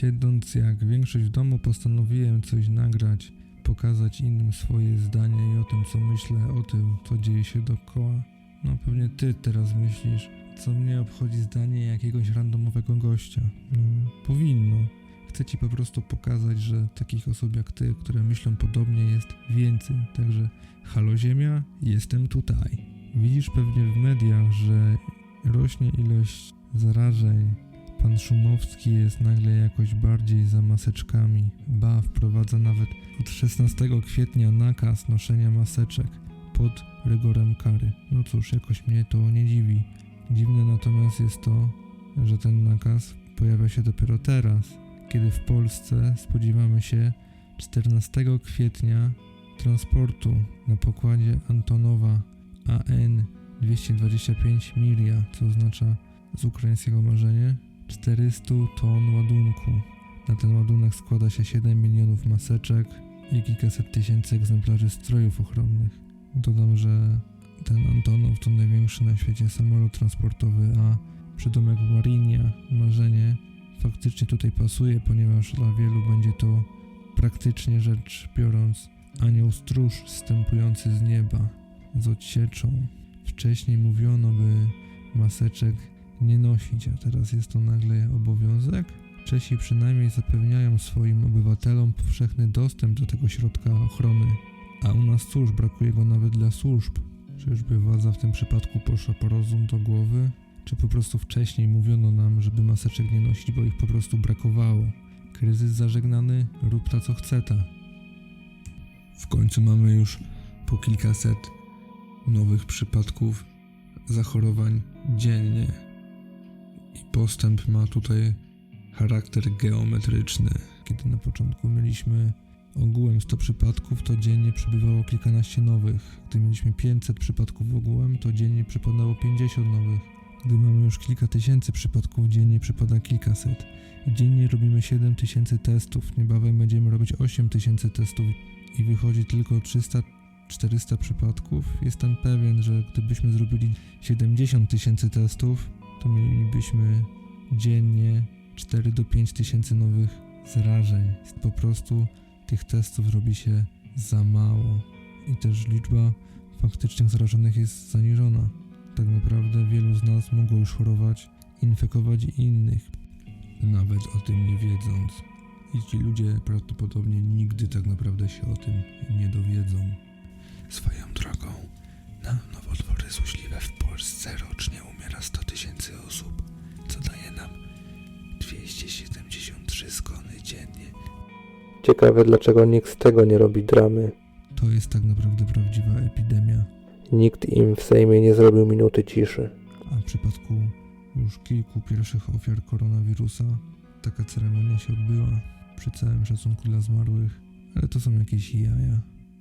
Siedząc jak większość w domu, postanowiłem coś nagrać, pokazać innym swoje zdanie i o tym, co myślę, o tym, co dzieje się dookoła. No pewnie ty teraz myślisz, co mnie obchodzi zdanie jakiegoś randomowego gościa. No, powinno. Chcę ci po prostu pokazać, że takich osób jak ty, które myślą podobnie, jest więcej. Także halo Ziemia, jestem tutaj. Widzisz pewnie w mediach, że rośnie ilość zarażeń. Pan Szumowski jest nagle jakoś bardziej za maseczkami. Ba, wprowadza nawet od 16 kwietnia nakaz noszenia maseczek pod rygorem kary. No cóż, jakoś mnie to nie dziwi. Dziwne natomiast jest to, że ten nakaz pojawia się dopiero teraz, kiedy w Polsce spodziewamy się 14 kwietnia transportu na pokładzie Antonowa AN 225 Miria, co oznacza z ukraińskiego marzenie 400 ton ładunku. Na ten ładunek składa się 7 milionów maseczek i kilkaset tysięcy egzemplarzy strojów ochronnych. Dodam, że ten Antonow to największy na świecie samolot transportowy, a przydomek Marinia, marzenie, faktycznie tutaj pasuje, ponieważ dla wielu będzie to praktycznie rzecz biorąc anioł stróż wstępujący z nieba z odsieczą. Wcześniej mówiono, by maseczek nie nosić, a teraz jest to nagle obowiązek? Czesi przynajmniej zapewniają swoim obywatelom powszechny dostęp do tego środka ochrony. A u nas cóż, brakuje go nawet dla służb. Czyżby władza w tym przypadku poszła po rozum do głowy? Czy po prostu wcześniej mówiono nam, żeby maseczek nie nosić, bo ich po prostu brakowało? Kryzys zażegnany, rób ta co chce ta. W końcu mamy już po kilkaset nowych przypadków zachorowań dziennie. I postęp ma tutaj charakter geometryczny. Kiedy na początku mieliśmy ogółem 100 przypadków, to dziennie przybywało kilkanaście nowych. Gdy mieliśmy 500 przypadków ogółem, to dziennie przypadało 50 nowych. Gdy mamy już kilka tysięcy przypadków, dziennie przypada kilkaset. Dziennie robimy 7 tysięcy testów. Niebawem będziemy robić 8 tysięcy testów i wychodzi tylko 300-400 przypadków. Jestem pewien, że gdybyśmy zrobili 70 tysięcy testów, to mielibyśmy dziennie 4 do 5 tysięcy nowych zarażeń. Po prostu tych testów robi się za mało i też liczba faktycznych zarażonych jest zaniżona. Tak naprawdę wielu z nas mogło już chorować, infekować innych, nawet o tym nie wiedząc. I ci ludzie prawdopodobnie nigdy tak naprawdę się o tym nie dowiedzą. Swoją drogą, na nowotwory złośliwe w Polsce rocznie umiera 100 tysięcy osób, co daje nam 273 zgony dziennie. Ciekawe dlaczego nikt z tego nie robi dramy. To jest tak naprawdę prawdziwa epidemia, Nikt im w Sejmie nie zrobił minuty ciszy. a w przypadku już kilku pierwszych ofiar koronawirusa taka ceremonia się odbyła przy całym szacunku dla zmarłych, ale to są jakieś jaja.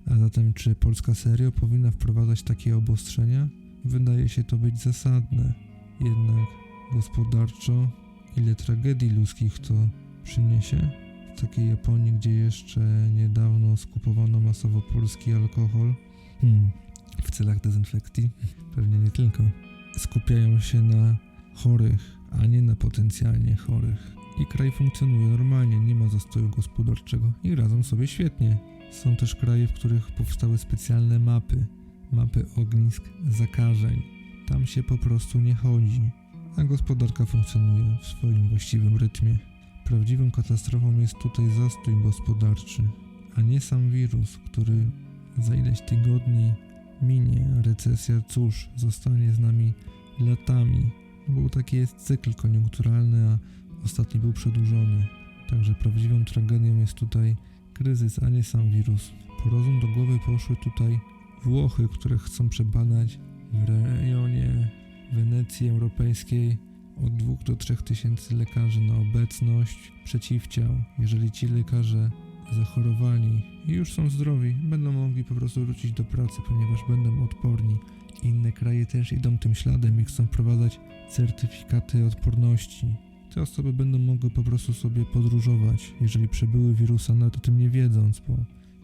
A zatem czy Polska serio powinna wprowadzać takie obostrzenia? Wydaje się to być zasadne. Jednak gospodarczo ile tragedii ludzkich to przyniesie? W takiej Japonii, gdzie jeszcze niedawno skupowano masowo polski alkohol, hmm, w celach dezynfekcji, pewnie nie tylko, skupiają się na chorych, a nie na potencjalnie chorych. I kraj funkcjonuje normalnie, nie ma zastoju gospodarczego i radzą sobie świetnie. Są też kraje, w których powstały specjalne mapy, mapy ognisk zakażeń. Tam się po prostu nie chodzi, a gospodarka funkcjonuje w swoim właściwym rytmie. Prawdziwą katastrofą jest tutaj zastój gospodarczy, a nie sam wirus, który za ileś tygodni minie, recesja, cóż, zostanie z nami latami. Był taki jest cykl koniunkturalny, a ostatni był przedłużony. Także prawdziwą tragedią jest tutaj kryzys, a nie sam wirus. Po rozum do głowy poszły tutaj Włochy, które chcą przebadać w rejonie Wenecji Europejskiej od 2 do 3 tysięcy lekarzy na obecność przeciwciał. Jeżeli ci lekarze zachorowali i już są zdrowi, będą mogli po prostu wrócić do pracy, ponieważ będą odporni. Inne kraje też idą tym śladem i chcą wprowadzać certyfikaty odporności. Te osoby będą mogły po prostu sobie podróżować, jeżeli przebyły wirusa, nawet o tym nie wiedząc, bo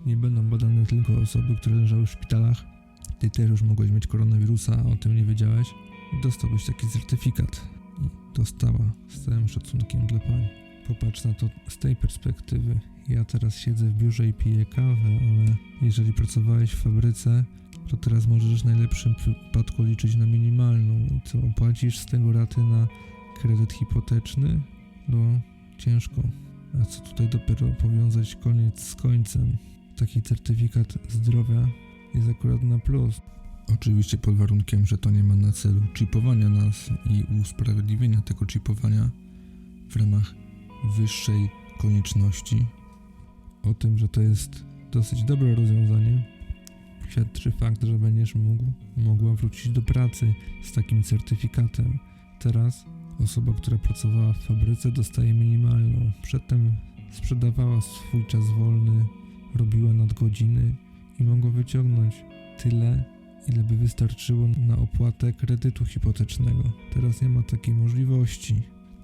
nie będą badane tylko osoby, które leżały w szpitalach. Ty też już mogłeś mieć koronawirusa, a o tym nie wiedziałeś. Dostałbyś taki certyfikat i dostała z całym szacunkiem dla pani. Popatrz na to z tej perspektywy. Ja teraz siedzę w biurze i piję kawę, ale jeżeli pracowałeś w fabryce, to teraz możesz w najlepszym przypadku liczyć na minimalną. I co, płacisz z tego raty na kredyt hipoteczny? No, ciężko. A co tutaj dopiero powiązać koniec z końcem? Taki certyfikat zdrowia jest akurat na plus. Oczywiście pod warunkiem, że to nie ma na celu chipowania nas i usprawiedliwienia tego chipowania w ramach wyższej konieczności. O tym, że to jest dosyć dobre rozwiązanie, świadczy fakt, że będziesz mógł, mogła wrócić do pracy z takim certyfikatem. Teraz osoba, która pracowała w fabryce, dostaje minimalną. Przedtem sprzedawała swój czas wolny, robiła nadgodziny i mogła wyciągnąć tyle, ile by wystarczyło na opłatę kredytu hipotecznego. Teraz nie ma takiej możliwości.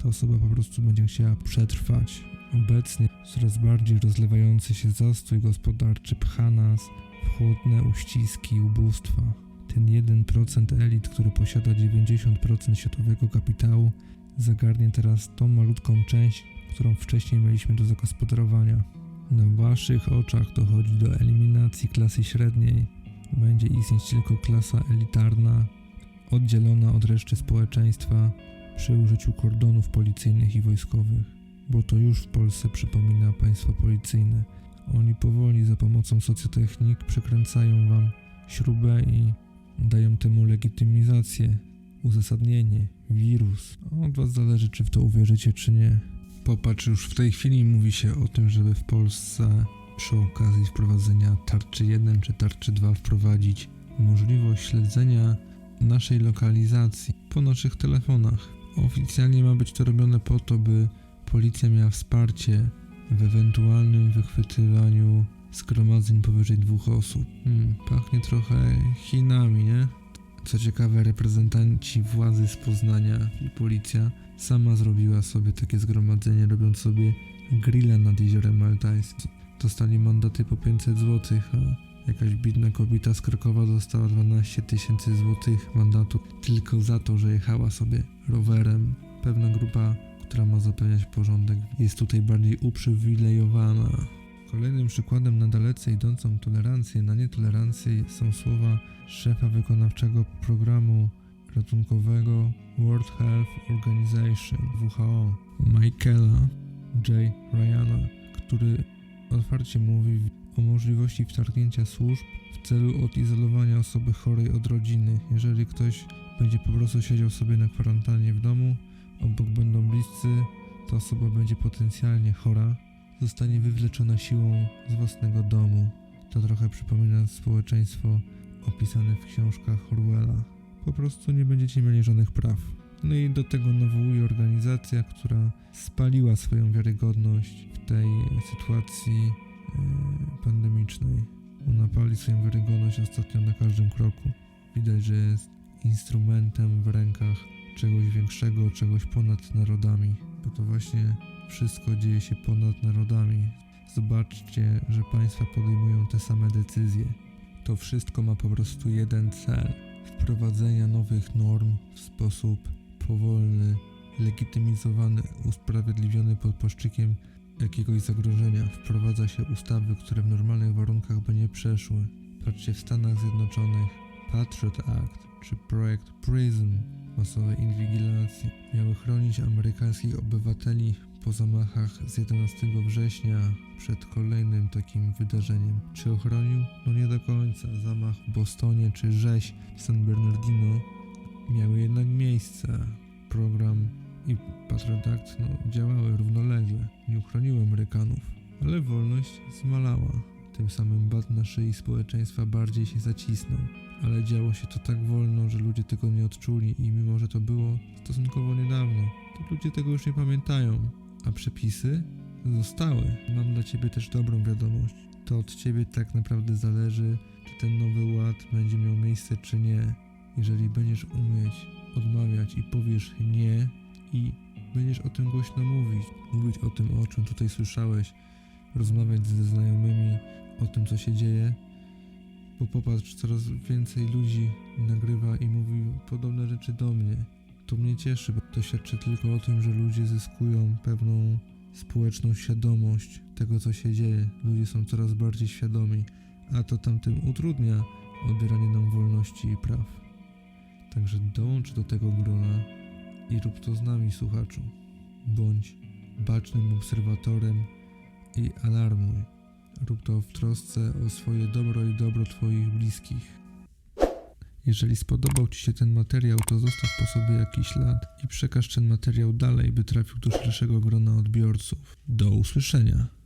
Ta osoba po prostu będzie chciała przetrwać. Obecnie coraz bardziej rozlewający się zastój gospodarczy pcha nas w chłodne uściski ubóstwa. Ten 1% elit, który posiada 90% światowego kapitału, zagarnie teraz tą malutką część, którą wcześniej mieliśmy do zagospodarowania. Na waszych oczach dochodzi do eliminacji klasy średniej. Będzie istnieć tylko klasa elitarna, oddzielona od reszty społeczeństwa przy użyciu kordonów policyjnych i wojskowych, bo to już w Polsce przypomina państwo policyjne. Oni powoli za pomocą socjotechnik przekręcają wam śrubę i dają temu legitymizację, uzasadnienie, wirus. Od was zależy, czy w to uwierzycie, czy nie. Popatrz, już w tej chwili mówi się o tym, żeby w Polsce przy okazji wprowadzenia tarczy 1 czy tarczy 2 wprowadzić możliwość śledzenia naszej lokalizacji po naszych telefonach. Oficjalnie ma być to robione po to, by policja miała wsparcie w ewentualnym wychwytywaniu zgromadzeń powyżej dwóch osób. Hmm, pachnie trochę Chinami, nie? Co ciekawe, reprezentanci władzy z Poznania i policja sama zrobiła sobie takie zgromadzenie, robiąc sobie grilla nad jeziorem Maltańskim. Dostali mandaty po 500 zł, a jakaś biedna kobieta z Krakowa dostała 12 tysięcy złotych mandatu tylko za to, że jechała sobie rowerem. Pewna grupa, która ma zapewniać porządek, jest tutaj bardziej uprzywilejowana. Kolejnym przykładem na dalece idącą tolerancję na nietolerancję są słowa szefa wykonawczego programu ratunkowego World Health Organization WHO Michaela J. Ryana, który otwarcie mówi o możliwości wtargnięcia służb w celu odizolowania osoby chorej od rodziny. Jeżeli ktoś będzie po prostu siedział sobie na kwarantannie w domu, obok będą bliscy, ta osoba będzie potencjalnie chora, zostanie wywleczona siłą z własnego domu. To trochę przypomina społeczeństwo opisane w książkach Orwella. Po prostu nie będziecie mieli żadnych praw. No i do tego nawołuje organizacja, która spaliła swoją wiarygodność w tej sytuacji e, pandemicznej. Ona pali swoją wiarygodność ostatnio na każdym kroku. Widać, że jest instrumentem w rękach czegoś większego, czegoś ponad narodami, bo to właśnie wszystko dzieje się ponad narodami. Zobaczcie, że państwa podejmują te same decyzje. To wszystko ma po prostu jeden cel: wprowadzenia nowych norm w sposób powolny, legitymizowany, usprawiedliwiony pod płaszczykiem jakiegoś zagrożenia. Wprowadza się ustawy, które w normalnych warunkach by nie przeszły. Patrzcie, w Stanach Zjednoczonych Patriot Act czy projekt PRISM masowej inwigilacji miały chronić amerykańskich obywateli po zamachach z 11 września przed kolejnym takim wydarzeniem. Czy ochronił? No nie do końca. Zamach w Bostonie czy rzeź San Bernardino miały jednak miejsce. Program i Patriot no, działały równolegle, nie uchroniły Amerykanów, ale wolność zmalała. Tym samym bat na szyi społeczeństwa bardziej się zacisnął, ale działo się to tak wolno, że ludzie tego nie odczuli i mimo, że to było stosunkowo niedawno, to ludzie tego już nie pamiętają, a przepisy zostały. Mam dla Ciebie też dobrą wiadomość. To od Ciebie tak naprawdę zależy, czy ten nowy ład będzie miał miejsce, czy nie. Jeżeli będziesz umieć odmawiać i powiesz nie i będziesz o tym głośno mówić, mówić o tym, o czym tutaj słyszałeś, rozmawiać ze znajomymi o tym, co się dzieje, bo popatrz, coraz więcej ludzi nagrywa i mówi podobne rzeczy do mnie. To mnie cieszy, bo to świadczy tylko o tym, że ludzie zyskują pewną społeczną świadomość tego, co się dzieje. Ludzie są coraz bardziej świadomi, a to tamtym utrudnia odbieranie nam wolności i praw. Także dołącz do tego grona i rób to z nami, słuchaczu. Bądź bacznym obserwatorem i alarmuj. Rób to w trosce o swoje dobro i dobro Twoich bliskich. Jeżeli spodobał Ci się ten materiał, to zostaw po sobie jakiś ślad i przekaż ten materiał dalej, by trafił do szerszego grona odbiorców. Do usłyszenia.